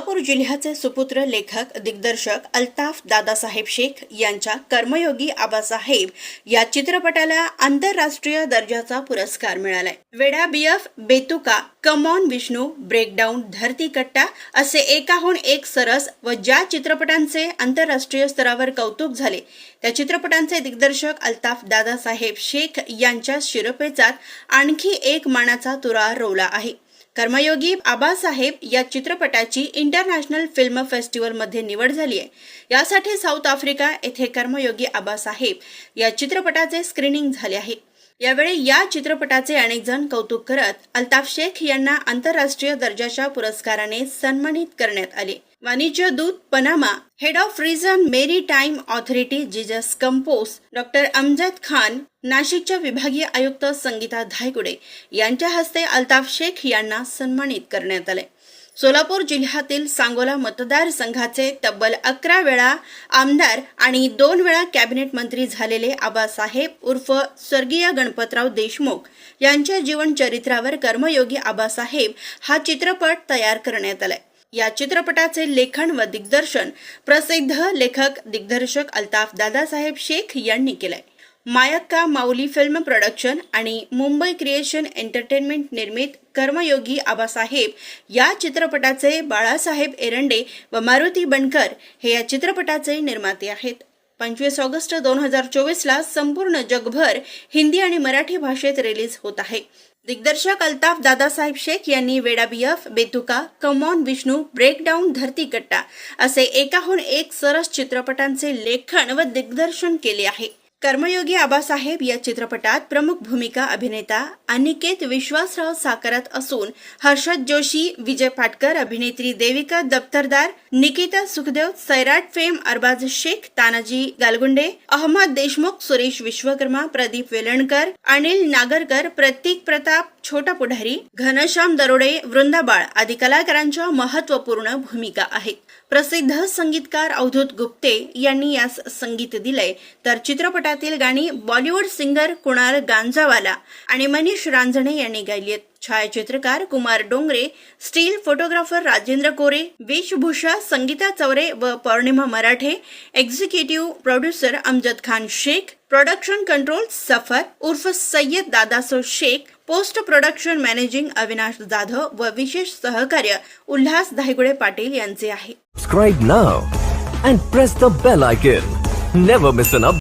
जिल्ह्याचे सुपुत्र लेखक दिग्दर्शक अल्ताफ दादासाहेब शेख यांच्या कर्मयोगी आबासाहेब या चित्रपटाला आंतरराष्ट्रीय दर्जाचा पुरस्कार मिळालाय. वेडा बियफ बेतुका कमॉन विष्णू ब्रेकडाऊन धरती कट्टा असे एकाहून एक सरस व ज्या चित्रपटांचे आंतरराष्ट्रीय स्तरावर कौतुक झाले त्या चित्रपटांचे दिग्दर्शक अल्ताफ दादासाहेब शेख यांच्या शिरपेचात आणखी एक मानाचा तुरा रोवला आहे. कर्मयोगी आबासाहेब या चित्रपटाची इंटरनॅशनल फिल्म फेस्टिवलमध्ये निवड झाली आहे. यासाठी साऊथ आफ्रिका येथे कर्मयोगी आबासाहेब या चित्रपटाचे स्क्रीनिंग झाले आहे. यावेळी या चित्रपटाचे अनेक जण कौतुक करत अल्ताफ शेख यांना आंतरराष्ट्रीय दर्जाच्या पुरस्काराने सन्मानित करण्यात आले. वाणिज्य दूत Panama head of region maritime authority Jesus Campos doctor Amjad Khan नाशिकच्या विभागीय आयुक्त संगीता धायगुडे यांच्या हस्ते अल्ताफ शेख यांना सन्मानित करण्यात आले. सोलापूर जिल्ह्यातील सांगोला मतदारसंघाचे तब्बल अकरा वेळा आमदार आणि दोन वेळा कॅबिनेट मंत्री झालेले आबासाहेब उर्फ स्वर्गीय गणपतराव देशमुख यांच्या जीवनचरित्रावर कर्मयोगी आबासाहेब हा चित्रपट तयार करण्यात आलाय. या चित्रपटाचे लेखन व दिग्दर्शन प्रसिद्ध लेखक दिग्दर्शक अल्ताफ दादासाहेब शेख यांनी केलंय. मायक्का माऊली फिल्म प्रोडक्शन आणि मुंबई क्रिएशन एंटरटेनमेंट निर्मित कर्मयोगी आबासाहेब या चित्रपटाचे बाळासाहेब एरंडे व मारुती बनकर हे या चित्रपटाचे निर्माते आहेत. पंचवीस ऑगस्ट दोन हजार चोवीसला संपूर्ण जगभर हिंदी आणि मराठी भाषेत रिलीज होत आहे. दिग्दर्शक अल्ताफ दादासाहेब शेख यांनी वेडाबियफ Betuka come on Vishnu breakdown Dharti Katta असे एकाहून एक सरस चित्रपटांचे लेखन व दिग्दर्शन केले आहे. कर्मयोगी आबासाहेब या चित्रपटात प्रमुख भूमिका अभिनेता अनिकेत विश्वासराव साकारत असून हर्षद जोशी विजय पाटकर अभिनेत्री देविका दप्तरदार निकिता सुखदेव सैराट फेम अरबाज शेख तानाजी गालगुंडे अहमद देशमुख सुरेश विश्वकर्मा प्रदीप वेलणकर अनिल नागरकर प्रतीक प्रताप छोटा पुढारी घनश्याम दरोडे वृंदाबाळ आदी कलाकारांच्या महत्त्वपूर्ण भूमिका आहेत. प्रसिद्ध संगीतकार अवधूत गुप्ते यांनी यास संगीत दिलंय. तर चित्रपटातील गाणी बॉलिवूड सिंगर कुणाल गांजावाला आणि मनीष रांजणे यांनी गायली आहेत. छायाचित्रकार कुमार डोंगरे स्टील फोटोग्राफर राजेंद्र कोरे वेशभूषा संगीता चौरे व Pournima Marathe executive producer Amjad Khan Shaikh production control Safar उर्फ Sayyad Dadaso Shaikh post production managing Avinash Jadhav व विशेष सहकार्य उल्हास धायगुडे पाटील यांचे आहे.